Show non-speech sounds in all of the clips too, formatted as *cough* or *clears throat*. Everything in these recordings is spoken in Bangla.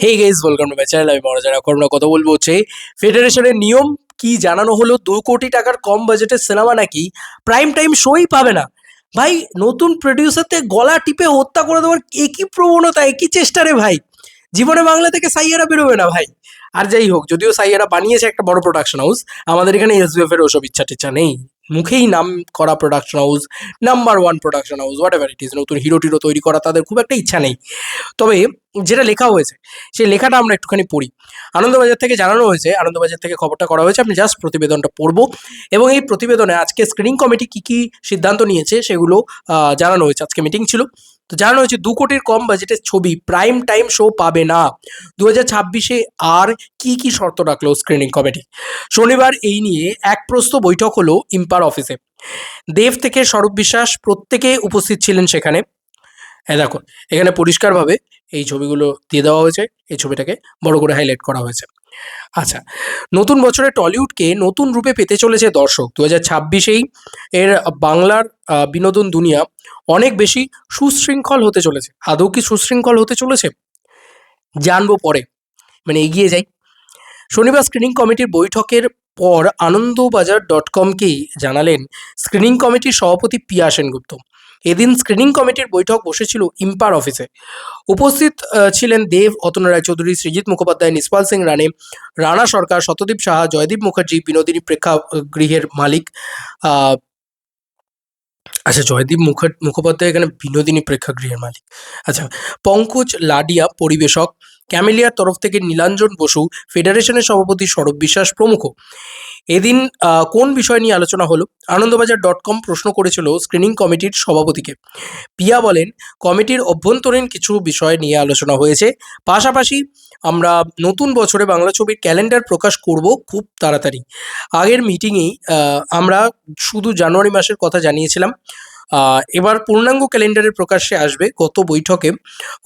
Hey guys welcome to my channel আমি মহারাজা এখন আমরা কথা বলব হচ্ছে ফেডারেশনের নিয়ম কি জানানো হলো? দু কোটি টাকার কম বাজেটের সিনেমা নাকি প্রাইম টাইম শোই পাবে না? ভাই, নতুন প্রডিউসারতে গলা টিপে হত্যা করে দেওয়ার একই প্রবণতা, একই চেষ্টা রে ভাই। জীবনে বাংলা থেকে সাইয়ারা বেরোবে না ভাই। আর যাই হোক, যদিও সাইয়ারা বানিয়েছে একটা বড় প্রোডাকশন হাউস আমাদের এখানে এসবিএফ এর ওসব ইচ্ছা টিচ্ছা নেই। মুখেই নাম করা production house number one production house whatever it is নতুন হিরো টিরো তৈরি করা তাদের খুব একটা ইচ্ছা নেই। তবে যেটা লেখা হয়েছে, সেই লেখাটা আমরা একটুখানি পড়ি। আনন্দবাজার থেকে জানানো হয়েছে, আনন্দবাজার থেকে খবরটা করা হয়েছে, আমি জাস্ট প্রতিবেদনটা পড়ব। এবং এই প্রতিবেদনে আজকে স্ক্রিনিং কমিটি কি কি সিদ্ধান্ত নিয়েছে সেগুলো জানানো হয়েছে। আজকে মিটিং ছিল। তো জানানো হয়েছে, দু কোটির কম বাজেটের ছবি প্রাইম টাইম শো পাবে না। দু ছাব্বিশে আর কি কি শর্ত রাখল স্ক্রিনিং কমিটি শনিবার এই নিয়ে এক প্রস্ত বৈঠক হলো ইম্পার অফিসে। দেব থেকে স্বরূপ বিশ্বাস প্রত্যেকে উপস্থিত ছিলেন সেখানে। হ্যাঁ দেখো এখানে পরিষ্কারভাবে এই ছবিগুলো দিয়ে দেওয়া হয়েছে। এই ছবিটাকে বড় করে হাইলাইট করা হয়েছে। আচ্ছা নতুন বছরে টলিউডকে নতুন রূপে পেতে চলেছে দর্শক। দু হাজার ছাব্বিশেই এর বাংলার বিনোদন দুনিয়া অনেক বেশি সুশৃঙ্খল হতে চলেছে। আদৌ কি সুশৃঙ্খল হতে চলেছে? জানব পরে। মানে এগিয়ে যাই। শনিবার স্ক্রিনিং কমিটির বৈঠকের পর আনন্দবাজার ডট কমকেই জানালেন স্ক্রিনিং কমিটির সভাপতি পিয়া সেনগুপ্ত। এদিন স্ক্রিনিং কমিটির বৈঠক বসেছিল ইম্পার অফিসে উপস্থিত ছিলেন দেব অতন রায়চৌধুরী সৃজিত মুখোপাধ্যায়, নিষ্পাল সিং রানে রানা সরকার, শতদীপ সাহা, জয়দীপ মুখার্জি, বিনোদিনী প্রেক্ষাগৃহের মালিক আচ্ছা জয়দীপ মুখোপাধ্যায় এখানে বিনোদিনী প্রেক্ষাগৃহের মালিক। আচ্ছা পঙ্কজ লাডিয়া, পরিবেশক ক্যামেলিয়ার তরফ থেকে নীলাঞ্জন বসু, ফেডারেশনের সভাপতি সৌরভ বিশ্বাস প্রমুখ। এদিন কোন বিষয় নিয়ে আলোচনা হলো? আনন্দবাজার ডট কম প্রশ্ন করেছিল স্ক্রিনিং কমিটির সভাপতিকে। পিয়া বলেন, কমিটির অভ্যন্তরীণ কিছু বিষয় নিয়ে আলোচনা হয়েছে। পাশাপাশি আমরা নতুন বছরে বাংলা ছবির ক্যালেন্ডার প্রকাশ করব খুব তাড়াতাড়ি। আগের মিটিংয়েই আমরা শুধু জানুয়ারি মাসের কথা জানিয়েছিলাম। এবার পূর্ণাঙ্গ ক্যালেন্ডারের প্রকাশ্যে আসবে গত বৈঠকে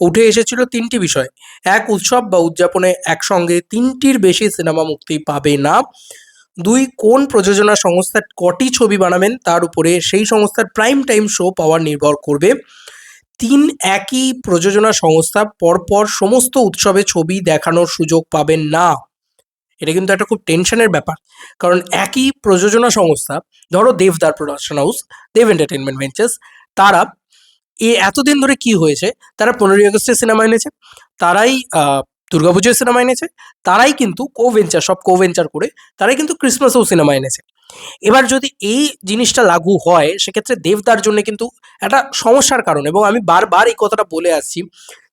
উঠে এসেছিল তিনটি বিষয়। এক, উৎসব বা উদযাপনে একসঙ্গে তিনটির বেশি সিনেমা মুক্তি পাবে না। দুই, কোন প্রযোজনা সংস্থা কটি ছবি বানাবেন তার উপরে সেই সংস্থার প্রাইম টাইম শো পাওয়ার নির্ভর করবে। তিন, একই প্রযোজনা সংস্থা পরপর সমস্ত উৎসবে ছবি দেখানোর সুযোগ পাবেন না। এটা কিন্তু একটা খুব টেনশনের ব্যাপার। কারণ একই প্রযোজনা সংস্থা, ধরো দেবদার production house Dev entertainment ventures তারা এ এতদিন ধরে কি হয়েছে, তারা পনেরোই আগস্টের সিনেমা এনেছে, তারাই দুর্গাপুজোর সিনেমা এনেছে, তারাই কিন্তু কো ভেঞ্চার সব কো ভেঞ্চার করে তারাই কিন্তু ক্রিসমাসেও সিনেমা এনেছে। এবার যদি এই জিনিসটা লাগু হয়, সেক্ষেত্রে দেবদার জন্য কিন্তু একটা সমস্যার কারণ এবং আমি বারবার এই কথাটা বলে আসছি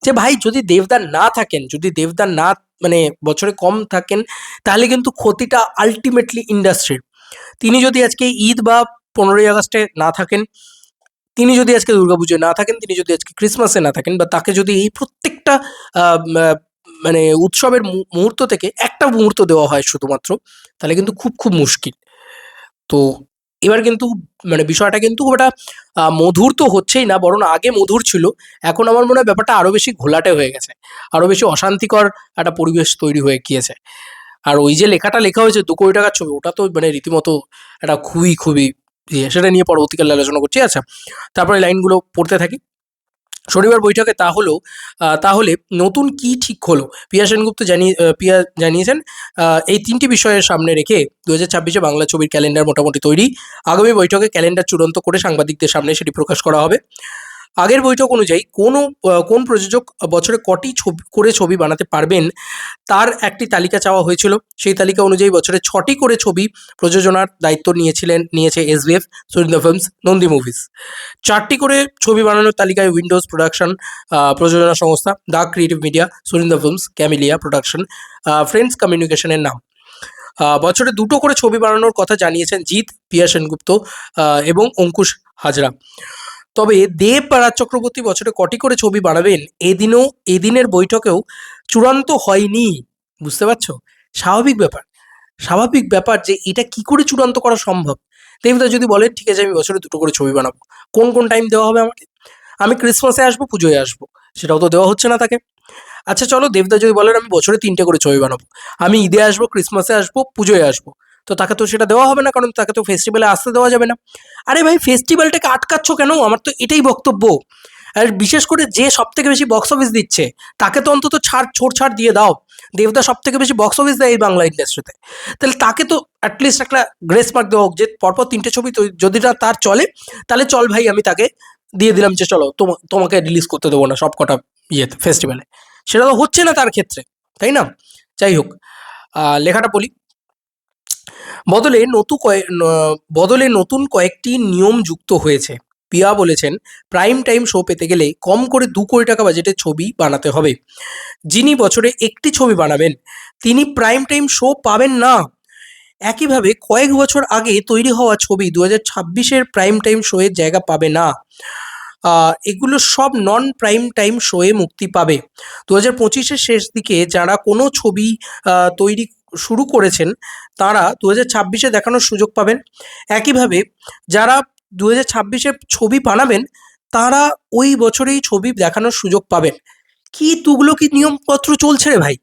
যে, ভাই যদি দেবদার না থাকেন, যদি দেবদার না মানে বছরে কম থাকেন, তাহলে কিন্তু ক্ষতিটা আলটিমেটলি ইন্ডাস্ট্রির তিনি যদি আজকে ঈদ বা পনেরোই আগস্টে না থাকেন, তিনি যদি আজকে দুর্গাপুজোয় না থাকেন, তিনি যদি আজকে ক্রিসমাসে না থাকেন বা তাকে যদি এই প্রত্যেকটা মানে উৎসবের মুহূর্ত থেকে একটা মুহূর্ত দেওয়া হয় শুধুমাত্র, তাহলে কিন্তু খুব খুব মুশকিল। তো এবার কিন্তু মানে বিষয়টা কিন্তু ওটা মধুর তো হচ্ছেই না, বরং আগে মধুর ছিল। এখন আমার মনে হয় ব্যাপারটা আরও বেশি ঘোলাটে হয়ে গেছে। আরও বেশি অশান্তিকর একটা পরিবেশ তৈরি হয়ে গিয়েছে। আর ওই যে লেখাটা লেখা হয়েছে দু কোটি টাকার ছবি, ওটা তো মানে রীতিমতো একটা খুবই খুবই ইয়ে সেটা নিয়ে পরবর্তীকালে আলোচনা করছি। আচ্ছা তারপরে লাইনগুলো পড়তে থাকি। শনিবার বৈঠকে তা হলো তাহলে নতুন কি ঠিক হলো? পিয়া সেনগুপ্ত জানিয়ে পিয়া, জানিয়েছেন এই তিনটি বিষয়ের সামনে রেখে দু হাজার ছাব্বিশে বাংলা ছবির ক্যালেন্ডার মোটামুটি তৈরি। আগামী বৈঠকে ক্যালেন্ডার চূড়ান্ত করে সাংবাদিকদের সামনে সেটি প্রকাশ করা হবে। আগের বৈঠক অনুযায়ী কোন কোন প্রযোজক বছরে কটি ছবি, করে ছবি বানাতে পারবেন তার একটি তালিকা চাওয়া হয়েছিল। সেই তালিকা অনুযায়ী বছরে ছটি করে ছবি প্রযোজনার দায়িত্ব নিয়েছিলেন, নিয়েছে এসবিএফ সুরিন্দা ফিল্মস নন্দী মুভিজ চারটি করে ছবি বানানোর তালিকায় উইন্ডোজ প্রোডাকশন প্রযোজনা সংস্থা দ্য ক্রিয়েটিভ মিডিয়া সুরিন্দা ফিল্মস ক্যামিলিয়া প্রোডাকশন ফ্রেন্ডস কমিউনিকেশনের নাম। বছরে দুটো করে ছবি বানানোর কথা জানিয়েছেন জিৎ, পিয়া সেনগুপ্ত এবং অঙ্কুশ হাজরা। তবে দেব রাজ চক্রবর্তী বছরে কটি করে ছবি বানাবেন এদিনও, এদিনের বৈঠকেও চূড়ান্ত হয়নি। বুঝতে পারছ? স্বাভাবিক ব্যাপার। স্বাভাবিক ব্যাপার যে এটা কি করে চূড়ান্ত করা সম্ভব? দেবদা যদি বলেন, ঠিক আছে, আমি বছরে দুটো করে ছবি বানাবো। কোন কোন টাইম দেওয়া হবে আমাকে? আমি ক্রিসমাসে আসব, পুজোয় আসব। সেটাও তো দেওয়া হচ্ছে না তাকে। আচ্ছা চলো, দেবদা যদি বলেন, আমি বছরে তিনটে করে ছবি বানাবো। আমি ঈদে আসব, ক্রিসমাসে আসব, পুজোয় আসব। তো তাকে তো সেটা দেওয়া হবে না, কারণ তাকে তো ফেস্টিভ্যালে আসতে দেওয়া যাবে না। আরে ভাই ফেস্টিভ্যালটাকে আটকাচ্ছ কেন? আমার তো এটাই বক্তব্য। আর বিশেষ করে যে সব থেকে বেশি বক্স অফিস দিচ্ছে, তাকে তো অন্তত ছাড় ছোট ছাড় দিয়ে দাও। দেবদা সব থেকে বেশি বক্স অফিস দেয় এই বাংলা ইন্ডাস্ট্রিতে তাহলে তাকে তো অ্যাটলিস্ট একটা গ্রেস মার্ক দেওয়া হোক, যে পরপর তিনটে ছবি যদি না তার চলে, তাহলে চল ভাই, আমি তাকে দিয়ে দিলাম যে চলো তোমাকে রিলিজ করতে দেবো না সব কটা ইয়েতে ফেস্টিভ্যালে সেটা তো হচ্ছে না তার ক্ষেত্রে, তাই না? যাই হোক লেখাটা বলি বদলে নতুন কয়েক বদলে নতুন কয়েকটি নিয়ম যুক্ত হয়েছে। পিয়া বলেছেন, প্রাইম টাইম শো পেতে গেলে কম করে দু কোটি টাকা বাজেটের ছবি বানাতে হবে। যিনি বছরে একটি ছবি বানাবেন, তিনি প্রাইম টাইম শো পাবেন না। একইভাবে কয়েক বছর আগে তৈরি হওয়া ছবি দু হাজার ছাব্বিশের প্রাইম টাইম শোয়ের জায়গা পাবে না। এগুলো সব নন প্রাইম টাইম শোয়ে মুক্তি পাবে। দু হাজার পঁচিশের শেষ দিকে যারা কোনো ছবি তৈরি শুরু করেছেন, তারা দু হাজার ছাব্বিশে দেখানোর সুযোগ পাবেন। একইভাবে যারা দু হাজার ছাব্বিশে ছবি বানাবেন, তারা ওই বছরেই ছবি দেখানোর সুযোগ পাবেন। কি তুগুলো কি নিয়মপত্র চলছে রে ভাই?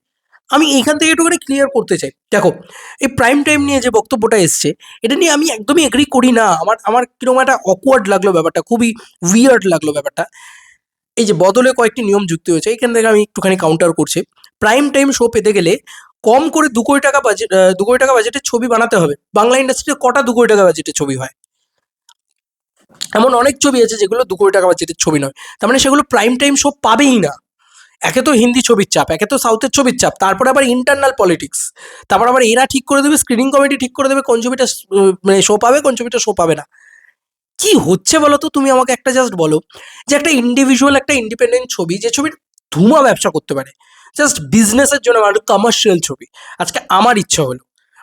আমি এখান থেকে একটুখানি ক্লিয়ার করতে চাই। দেখো, এই প্রাইম টাইম নিয়ে যে বক্তব্যটা এসছে, এটা নিয়ে আমি একদমই এগ্রি করি না। আমার আমার কীরকম একটা অকওয়ার্ড লাগল ব্যাপারটা, খুবই উইয়ার্ড লাগল ব্যাপারটা। এই যে বদলে কয়েকটি নিয়ম যুক্ত হয়েছে, এখান থেকে আমি একটুখানি কাউন্টার করছি। প্রাইম টাইম শো পেতে গেলে কম করে দু কোটি টাকা বাজেট দু কোটি টাকা বাজেটের ছবি বানাতে হবে। বাংলা ইন্ডাস্ট্রিতে কটা দু কোটি টাকা বাজেটের ছবি হয়? এমন অনেক ছবি আছে যেগুলো দু কোটি টাকা বাজেটের ছবি নয়। তার মানে সেগুলো প্রাইম টাইম শো পাবেই না। একে তো হিন্দি ছবির চাপ, একে তো সাউথের ছবির চাপ, তারপরে আবার ইন্টারনাল পলিটিক্স তারপর আবার এরা ঠিক করে দেবে স্ক্রিনিং কমিটি ঠিক করে দেবে, কোন ছবিটা মানে শো পাবে, কোন ছবিটা শো পাবে না। কি হচ্ছে বলো তো? তুমি আমাকে একটা জাস্ট বলো যে একটা ইন্ডিভিজুয়াল একটা ইন্ডিপেন্ডেন্ট ছবি, যে ছবির ধুমা ব্যবসা করতে পারে। জাস্ট বিজনেসের জন্য একটা কমার্শিয়াল ছবি। আজকে আমার ইচ্ছা হলো,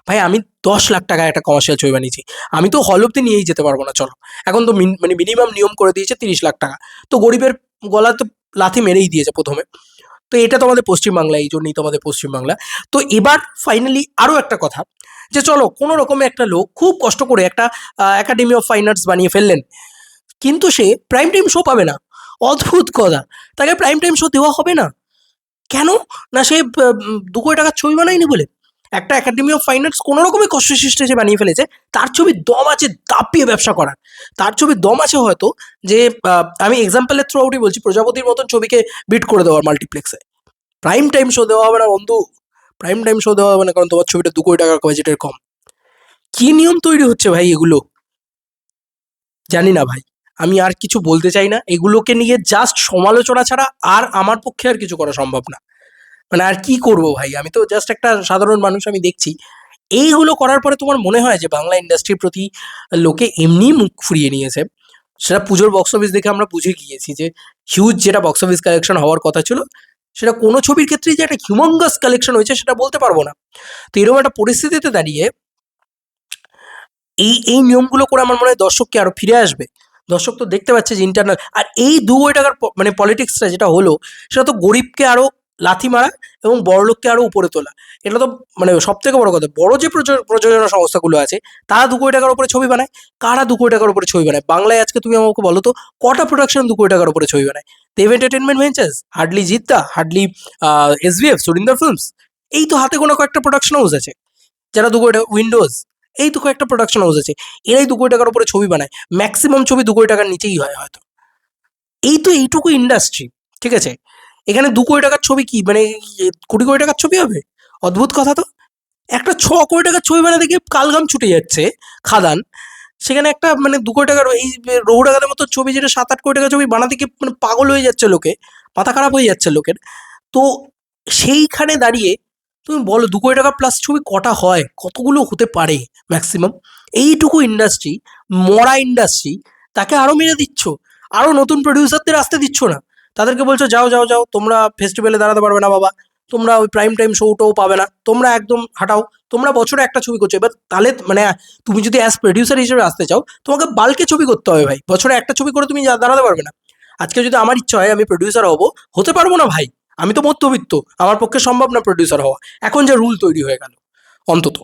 ভাই আমি দশ লাখ টাকায় একটা কমার্শিয়াল ছবি বানিয়েছি। আমি তো হল অব্দি নিয়েই যেতে পারব না, চলো। এখন তো মিন- মানে মিনিমাম নিয়ম করে দিয়েছে তিরিশ লাখ টাকা। তো গরিবের গলা তো লাথি মেরেই দিয়েছে প্রথমে। তো এটা তোমাদের পশ্চিমবাংলা, এই জন্যই তোমাদের পশ্চিমবাংলা। তো এবার ফাইনালি আরও একটা কথা। যে চলো, কোনো রকমে একটা লোক খুব কষ্ট করে একটা একাডেমি অফ ফাইন আর্টস বানিয়ে ফেললেন। কিন্তু সে প্রাইম টাইম শো পাবে না। অদ্ভুত কথা তাকে প্রাইম টাইম শো দেওয়া হবে না। কেন? না সে দু কোটি টাকার ছবি বানায়নি বলে। একটা একাডেমি অফ ফাইন আর্টস কোনো রকমের কষ্ট সৃষ্টি সে বানিয়ে ফেলেছে। তার ছবি দম আছে দাপিয়ে ব্যবসা করার। তার ছবির দম আছে হয়তো যে আমি এক্সাম্পলের থ্রু আউটই বলছি, প্রজাপতির মতন ছবিকে বিট করে দেওয়ার মাল্টিপ্লেক্সে প্রাইম টাইম শো দেওয়া হবে না বন্ধু। প্রাইম টাইম শো দেওয়া হবে না, কারণ তোমার ছবিটা দু কোটি টাকার বাজেটের কম। কি নিয়ম তৈরি হচ্ছে ভাই এগুলো? জানি না ভাই। আমি আর কিছু বলতে চাই না। এগুলোকে নিয়ে জাস্ট সমালোচনা ছাড়া আর আমার পক্ষে আর কিছু করা সম্ভব না। মানে আর কি করব ভাই? আমি তো জাস্ট একটা সাধারণ মানুষ, আমি দেখছি। এইগুলো করার পরে তোমার মনে হয় যে বাংলা ইন্ডাস্ট্রির প্রতি লোকে এমনি মুখ ফুরিয়ে নিয়েছে? সেটা পুজোর বক্স অফিস দেখে আমরা বুঝে গিয়েছি যে হিউজ যেটা বক্স অফিস কালেকশন হওয়ার কথা ছিল সেটা কোনো ছবির ক্ষেত্রেই যে একটা হিউমাঙ্গাস কালেকশন হয়েছে সেটা বলতে পারব না। তো এরকম একটা পরিস্থিতিতে দাঁড়িয়ে এই এই নিয়মগুলো করে আমার মনে হয় দর্শককে আরও ফিরে আসবে। দর্শক তো দেখতে পাচ্ছে যে ইন্টারনাল আর এই দু কোটি টাকার মানে পলিটিক্সটা যেটা হলো, সেটা তো গরিবকে আরও লাথি মারা এবং বড়লোককে আরও উপরে তোলা। এটা তো মানে সব থেকে বড় কথা। বড় যে প্রযোজ- প্রযোজনা সংস্থাগুলো আছে, তারা দু কোটি টাকার উপরে ছবি বানায়। কারা দু কোটি টাকার উপরে ছবি বানায়? বাংলায় আজকে তুমি আমাকে বলো তো, কটা প্রোডাকশন দু কোটি টাকার উপরে ছবি বানায়? দেব এন্টারটেনমেন্ট ভেঞ্চার্স হার্ডলি জিদ্দা হার্ডলি এসভিএফ সুরিন্দর ফিল্মস এই তো হাতে কোনো কয়েকটা প্রোডাকশন হাউস আছে। যারা দু কোটি উইন্ডোজ এই তো কয়েকটা প্রোডাকশন হাউস আছে। এরাই দু কোটি টাকার উপরে ছবি বানায়। ম্যাক্সিমাম ছবি দু কোটি টাকার নিচেই হয় হয়তো। এই তো এইটুকু ইন্ডাস্ট্রি ঠিক আছে? এখানে দু কোটি টাকার ছবি কি? মানে এ, কোটি কোটি টাকার ছবি হবে? অদ্ভুত কথা তো। একটা ছ কোটি টাকার ছবি বানাতে গিয়ে কালগাম ছুটে যাচ্ছে খাদান। সেখানে একটা মানে দু কোটি টাকার এই রৌডাগাদের মতো ছবি, যেটা সাত আট কোটি টাকার ছবি বানাতে গিয়ে মানে পাগল হয়ে যাচ্ছে লোকে, মাথা খারাপ হয়ে যাচ্ছে লোকের। তো সেইখানে দাঁড়িয়ে তুমি বলো দু কোটি টাকা প্লাস ছবি কটা হয়? কতগুলো হতে পারে ম্যাক্সিমাম এইটুকু ইন্ডাস্ট্রি মরা ইন্ডাস্ট্রি তাকে আরও মেরে দিচ্ছ। আরও নতুন প্রডিউসারদের আসতে দিচ্ছ না। তাদেরকে বলছো, যাও যাও যাও, তোমরা ফেস্টিভ্যালে দাঁড়াতে পারবে না বাবা। তোমরা ওই প্রাইম টাইম শোটাও পাবে না। তোমরা একদম হাঁটাও। তোমরা বছরে একটা ছবি করছ। এবার তাহলে মানে তুমি যদি অ্যাজ প্রডিউসার হিসেবে আসতে চাও, তোমাকে বাল্কে ছবি করতে হবে ভাই। বছরে একটা ছবি করে তুমি দাঁড়াতে পারবে না। আজকে যদি আমার ইচ্ছা হয়, আমি প্রডিউসার হব। হতে পারব না ভাই। আমি তো মধ্যবিত্ত। আমার পক্ষে সম্ভব না প্রডিউসার হওয়া। এখন যে রুল তৈরি হয়ে গেল, অন্তত।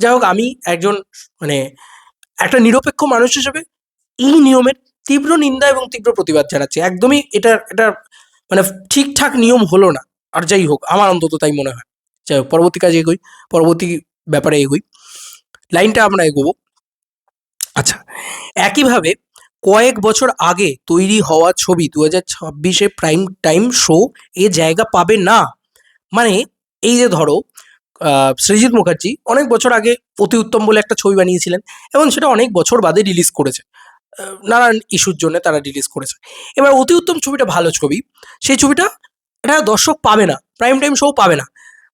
যাই হোক, আমি একজন মানে একটা নিরপেক্ষ মানুষ হিসেবে এই নিয়মের তীব্র নিন্দা এবং তীব্র প্রতিবাদ জানাচ্ছি। একদমই এটা এটা মানে ঠিকঠাক নিয়ম হলো না। আর যাই হোক, আমার অন্তত তাই মনে হয়। যাই হোক, পরবর্তী কাজে এগোই, পরবর্তী ব্যাপারে এগোই। লাইনটা আমরা এগোবো। আচ্ছা একইভাবে কয়েক বছর আগে তৈরি হওয়া ছবি দু হাজার ছাব্বিশে প্রাইম টাইম শো এ জায়গা পাবে না? মানে এই যে ধরো সৃজিত মুখার্জি অনেক বছর আগে অতি উত্তম বলে একটা ছবি বানিয়েছিলেন এবং সেটা অনেক বছর বাদে রিলিজ করেছে। নানান ইস্যুর জন্য তারা রিলিজ করেছে। এবার অতি উত্তম ছবিটা ভালো ছবি। সেই ছবিটা এটা দর্শক পাবে না প্রাইম টাইম শো পাবে না।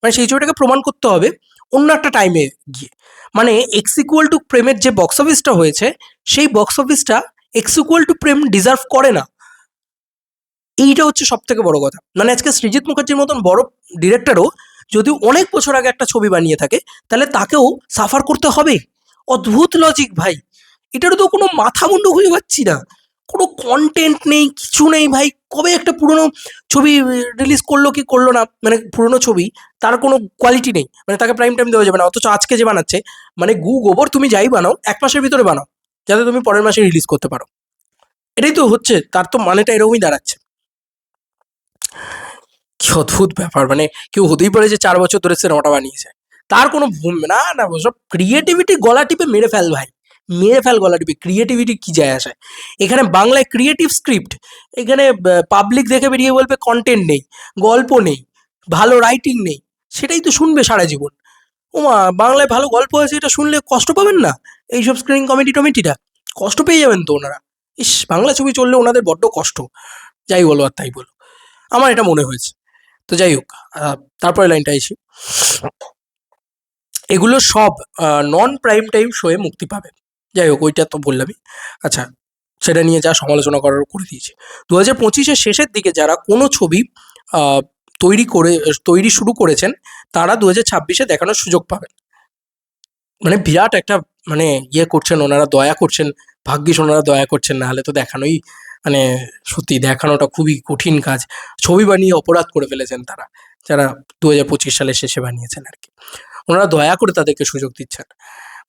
মানে সেই ছবিটাকে প্রমাণ করতে হবে অন্য একটা টাইমে গিয়ে। মানে এক্স ইকুয়াল টু প্রেমের যে বক্স অফিসটা হয়েছে, সেই বক্স অফিসটা x equal to Prem deserve করে না। এইটা হচ্ছে সব থেকে বড় কথা। মানে আজকে সৃজিত মুখার্জির মতন বড় ডিরেক্টরও যদি অনেক বছর আগে একটা ছবি বানিয়ে থাকে, তাহলে তাকেও সাফার করতে হবে। অদ্ভুত লজিক ভাই। এটারও তো কোনো মাথা মুন্ডু খুঁজে পাচ্ছি না। কোনো কন্টেন্ট নেই, কিছু নেই ভাই। কবে একটা পুরনো ছবি রিলিজ করল কি করল না মানে পুরনো ছবি, তার কোনো কোয়ালিটি নেই। মানে তাকে প্রাইম টাইম দেওয়া যাবে না, অথচ আজকে যে বানাচ্ছে মানে গু গোবর তুমি যাই বানাও, এক মাসের ভিতরে বানাও, যাতে তুমি পরের মাসে রিলিজ করতে পারো। এটাই তো হচ্ছে, তার তো মানেটা এরকমই দাঁড়াচ্ছে। কি অদ্ভুত ব্যাপার মানে কেউ হতেই পারে যে চার বছর ধরে সিনেমাটা বানিয়েছে। তার কোনো ভূমি না না সব ক্রিয়েটিভিটি গলা টিপে মেরে ফেল ভাই। মেরে ফেল গলা টিপে ক্রিয়েটিভিটি কী যায় আসে? এখানে বাংলায় ক্রিয়েটিভ স্ক্রিপ্ট এখানে পাবলিক দেখে বেরিয়ে বলবে কন্টেন্ট নেই, গল্প নেই, ভালো রাইটিং নেই, সেটাই তো শুনবে সারা জীবন। ওমা, বাংলায় ভালো গল্প আছে, এটা শুনলে কষ্ট পাবেন না? এইসব স্ক্রিনিং কমেডি টমেডিটা কষ্ট পেয়ে যাবেন তো ওনারা। ইস, বাংলা ছবি চললে ওনাদের বড্ড কষ্ট। যাই বলো আর তাই বলো। আমার এটা মনে হয়েছে। তো যাই হোক তারপরে লাইনটা এসে। এগুলো সব নন প্রাইম টাইম শোয়ে মুক্তি পাবে। যাই হোক, ওইটা তো বললামই। আচ্ছা সেটা নিয়ে যা সমালোচনা করার করে দিয়েছে। দু হাজার পঁচিশের শেষের দিকে যারা কোনো ছবি তৈরি করে, তৈরি শুরু করেছেন, তারা দু হাজার ছাব্বিশে দেখানোর সুযোগ পাবেন। মানে বিরাট একটা মানে ইয়ে করছেন, ওনারা দয়া করছেন, ভাগ্যিস ওনারা দয়া করছেন না হলে তো দেখানোই মানে সত্যি দেখানোটা খুবই কঠিন কাজ। ছবি বানিয়ে অপরাধ করে ফেলেছেন তারা, যারা দু হাজার পঁচিশ সালের শেষে বানিয়েছেন আর কি। ওনারা দয়া করে তাদেরকে সুযোগ দিচ্ছেন।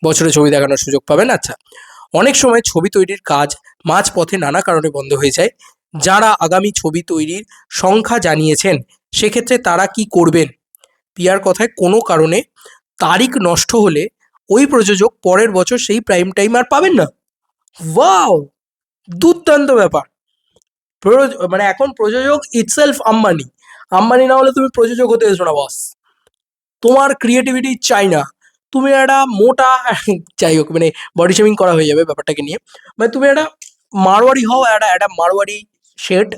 বছরে ছবি দেখানোর সুযোগ পাবেন। আচ্ছা অনেক সময় ছবি তৈরির কাজ মাঝ পথে নানা কারণে বন্ধ হয়ে যায়। যারা আগামী ছবি তৈরির সংখ্যা জানিয়েছেন, সেক্ষেত্রে তারা কি করবেন? পিয়ার কথায় কোনো কারণে তারিখ নষ্ট হলে ওই প্রযোজক পরের বছর সেই প্রাইম টাইম আর পাবেন না। ওয়াও দুর্দান্ত ব্যাপার। মানে এখন প্রযোজক ইটসেলফ আম্বানি। আম্বানি না হলে তুমি প্রযোজক হতে এসো না বস তোমার ক্রিয়েটিভিটি চাই না। তুমি একটা মোটা, যাই হোক মানে বডি শেমিং করা হয়ে যাবে ব্যাপারটাকে নিয়ে। মানে তুমি একটা মারোয়ারি হও, একটা একটা মারোয়ারি শেড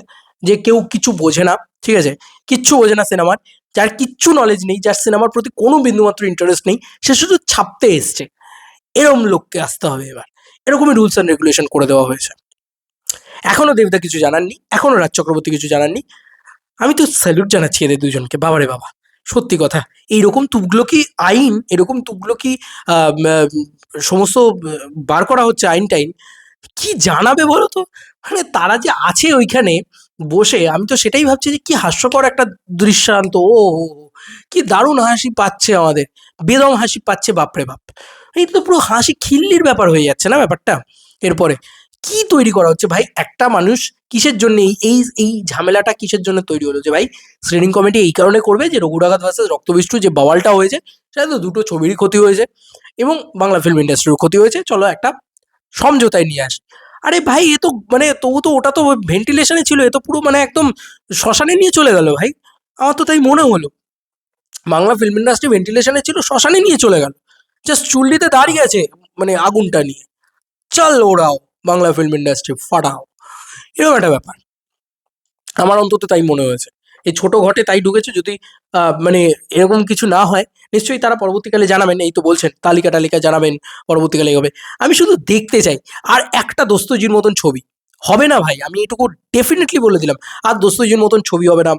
যে কেউ কিছু বোঝে না, ঠিক আছে? কিচ্ছু বোঝে না সিনেমার যার কিচ্ছু নলেজ নেই, যার সিনেমার প্রতি কোনো বিন্দুমাত্র ইন্টারেস্ট নেই, সে শুধু ছাপতে এসছে। এরকম লোককে আসতে হবে এবার। এরকমই রুলস অ্যান্ড রেগুলেশন করে দেওয়া হয়েছে। এখনও দেবদা কিছু জানাননি এখনও রাজ চক্রবর্তী কিছু জানাননি। আমি তো স্যালুট জানাচ্ছি এদের দুজনকে, বাবারে বাবা। সত্যি কথা। এইরকম তুকগুলো কি আইন? এরকম তুকগুলো কি সমস্ত বার করা হচ্ছে আইন টাইন? কি জানাবে বলো তো? মানে তারা যে আছে ওইখানে বসে, আমি তো সেটাই ভাবছি যে কি হাস্যকর একটা দৃশ্যান্ত ও কি দারুণ হাসি পাচ্ছে আমাদের। বেদম হাসি পাচ্ছে, বাপরে বাপ। এটা তো পুরো হাসি খিল্লির ব্যাপার হয়ে যাচ্ছে না ব্যাপারটা? এরপরে কি তৈরি করা হচ্ছে ভাই? একটা মানুষ কিসের জন্য এই এই ঝামেলাটা কিসের জন্য তৈরি হলো যে ভাই স্ক্রিনিং কমিটি এই কারণে করবে যে রঘুরাঘাত ভার্সেস রক্তবিষ্টু যে বাওয়ালটা হয়েছে, সেটা তো দুটো ছবিরই ক্ষতি হয়েছে এবং বাংলা ফিল্ম ইন্ডাস্ট্রির ক্ষতি হয়েছে। চলো একটা সমঝোতায় নিয়ে আস। আরে ভাই, এ তো মানে তবু তো, ওটা তো ভেন্টিলেশনে ছিল, এ তো পুরো মানে একদম শ্মশানে নিয়ে চলে গেল ভাই। আমার তো তাই মনে হলো। বাংলা ফিল্ম ইন্ডাস্ট্রি ভেন্টিলেশনে ছিল, শ্মশানে নিয়ে চলে গেল। জাস্ট চুল্লিতে দাঁড়িয়ে আছে মানে আগুনটা নিয়ে। চল ওরাও। বাংলা ফিল্ম ইন্ডাস্ট্রি ফাটাও। এরকম একটা ব্যাপার। আমার অন্তত তাই মনে হয়েছে। এই ছোট ঘটে তাই ঢুকেছে যদি মানে এরকম কিছু না হয়, নিশ্চয়ই তারা পরবর্তীকালে জানাবেন, এই তো বলছেন তালিকা টালিকা জানাবেন, পরবর্তীকালে এভাবে আমি শুধু দেখতে চাই। আর একটা দোস্তজির মতন ছবি। হবে না ভাই, আমি এটুকু ডেফিনেটলি বলে দিলাম। আর দোস্তজির মতন ছবি হবে না।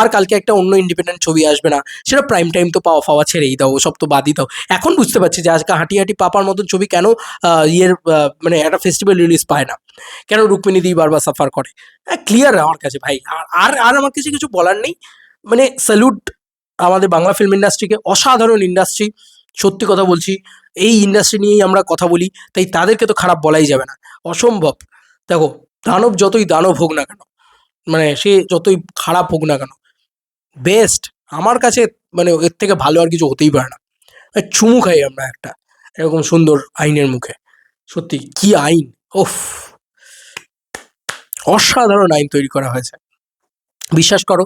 আর কালকে একটা অন্য ইন্ডিপেন্ডেন্ট ছবি আসবে না। সেটা প্রাইম টাইম তো পাওয়া ফাওয়া ছেড়েই দাও, সব তো বাদই দাও। এখন বুঝতে পারছি যে আজকে হাঁটি হাঁটি পাপার মতন ছবি কেন ইয়ের মানে একটা ফেস্টিভ্যাল রিলিজ পায় না। কেন রুক্মিণী দি বারবার সাফার করে? হ্যাঁ ক্লিয়ার আমার কাছে ভাই। আর আর আমার কাছে কিছু বলার নেই। মানে স্যালুট আমাদের বাংলা ফিল্ম ইন্ডাস্ট্রিকে অসাধারণ ইন্ডাস্ট্রি সত্যি কথা বলছি, এই ইন্ডাস্ট্রি নিয়েই আমরা কথা বলি, তাই তাদেরকে তো খারাপ বলাই যাবে না। অসম্ভব। দেখো, দানব যতই দানব হোক না কেন মানে সে যতই খারাপ হোক না কেন বেস্ট আমার কাছে মানে এর থেকে ভালো আর কিছু হতেই পারে না। চুমু খাই আমরা একটা, এরকম সুন্দর আইনের মুখে, সত্যি কি আইন? ওফ অসাধারণ আইন তৈরি করা হয়েছে। বিশ্বাস করো,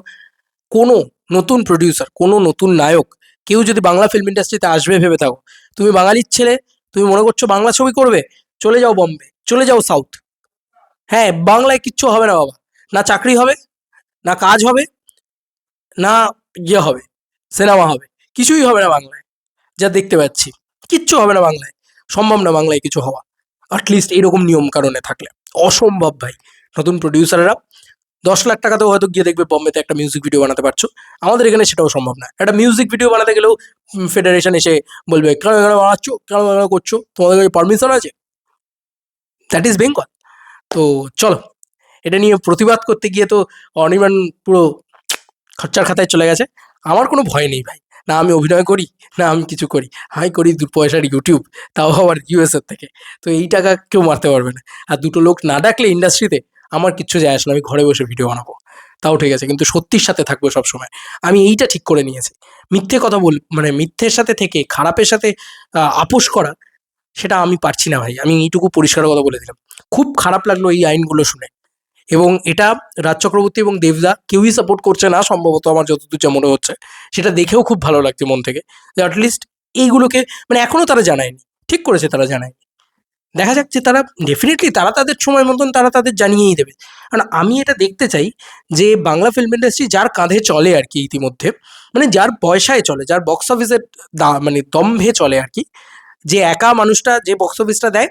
কোনো নতুন প্রডিউসার কোনো নতুন নায়ক, কেউ যদি বাংলা ফিল্ম ইন্ডাস্ট্রিতে আসবে ভেবে থাকো, তুমি বাঙালির ছেলে, তুমি মনে করছ বাংলা ছবি করবে, চলে যাও বম্বে, চলে যাও সাউথ হ্যাঁ বাংলায় কিচ্ছু হবে না বাবা। না চাকরি হবে, না কাজ হবে, না ইয়ে হবে, সিনেমা হবে। কিছুই হবে না বাংলায়, যা দেখতে পাচ্ছি। কিচ্ছু হবে না বাংলায়, সম্ভব না বাংলায় কিছু হওয়া। অ্যাটলিস্ট এরকম নিয়ম কারণে থাকলে। অসম্ভব ভাই, নতুন প্রডিউসাররা দশ লাখ টাকাতেও হয়তো গিয়ে দেখবে বম্বেতে একটা মিউজিক ভিডিও বানাতে পারছ। আমাদের এখানে সেটাও সম্ভব না। একটা মিউজিক ভিডিও বানাতে গেলেও ফেডারেশন এসে বলবে, কেন কেন বানাচ্ছ? কেন কেন করছ? তোমাদের কাছে পারমিশন আছে? দ্যাট ইজ বেঙ্গল তো চলো, এটা নিয়ে প্রতিবাদ করতে গিয়ে তো অনির্বাণ পুরো খরচার খাতায় চলে গেছে। আমার কোনো ভয় নেই ভাই। না আমি অভিনয় করি, না আমি কিছু করি। আমি করি দু পয়সার ইউটিউব তাও আবার ইউএসএর থেকে। তো এই টাকা কেউ মারতে পারবে না। আর দুটো লোক না ডাকলে ইন্ডাস্ট্রিতে আমার কিচ্ছু যায় আসে না। আমি ঘরে বসে ভিডিও বানাবো। তাও ঠিক আছে, কিন্তু সত্যির সাথে থাকব সবসময়। আমি এইটা ঠিক করে নিয়েছি। মিথ্যে কথা বল মানে মিথ্যের সাথে থেকে, খারাপের সাথে আপোষ করা সেটা আমি পারছি না ভাই। আমি এইটুকু পরিষ্কার কথা বলে দিলাম। খুব খারাপ লাগল এই আইনগুলো শুনে। এবং এটা রাজ চক্রবর্তী এবং দেবদা কেউই সাপোর্ট করছে না, সম্ভবত আমার যতদূর যা মনে হচ্ছে। সেটা দেখেও খুব ভালো লাগছে মন থেকে যে অ্যাটলিস্ট এইগুলোকে মানে এখনও তারা জানায়নি। ঠিক করেছে তারা জানায়নি। দেখা যাক যে তারা ডেফিনেটলি তারা তাদের সময় মতন তারা তাদের জানিয়েই দেবে। কারণ আমি এটা দেখতে চাই যে বাংলা ফিল্ম ইন্ডাস্ট্রি যার কাঁধে চলে আর কি ইতিমধ্যে মানে যার পয়সায় চলে, যার বক্স অফিসের মানে দম্ভে চলে আর কি যে একা মানুষটা যে বক্স অফিসটা দেয়,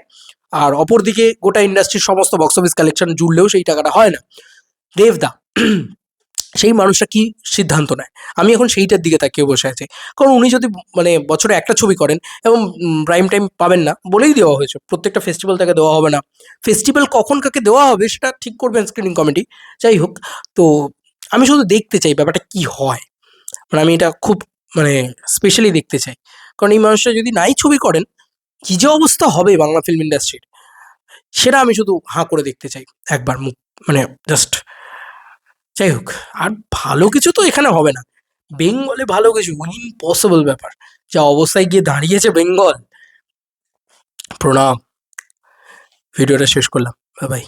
আর অপরদিকে গোটা ইন্ডাস্ট্রির সমস্ত বক্স অফিস কালেকশন জুড়লেও সেই টাকাটা হয় না। দেবদা, *clears throat* সেই মানুষটা কি সিদ্ধান্ত নেয়? আমি এখন সেইটার দিকে তাকিয়ে বসে আছি। কারণ উনি যদি মানে বছরে একটা ছবি করেন, এবং প্রাইম টাইম পাবেন না, বলেই দেওয়া হয়েছে। প্রত্যেকটা ফেস্টিভ্যাল তাকে দেওয়া হবে না। ফেস্টিভ্যাল কখন কাকে দেওয়া হবে সেটা ঠিক করবেন স্ক্রিনিং কমিটি যাই হোক, তো আমি শুধু দেখতে চাই ব্যাপারটা কি হয়। মানে আমি এটা খুব মানে স্পেশালি দেখতে চাই। কারণ এই মানুষটা যদি নাই ছবি করেন, কি যে অবস্থা হবে বাংলা ফিল্ম ইন্ডাস্ট্রির সেটা আমি শুধু হাঁ করে দেখতে চাই, একবার মুখ মানে জাস্ট যাই হোক, আর ভালো কিছু তো এখানে হবে না। বেঙ্গলে ভালো কিছু ইম্পসিবল ব্যাপার। যা অবস্থায় গিয়ে দাঁড়িয়েছে বেঙ্গল। প্রণাম। ভিডিওটা শেষ করলাম। বাই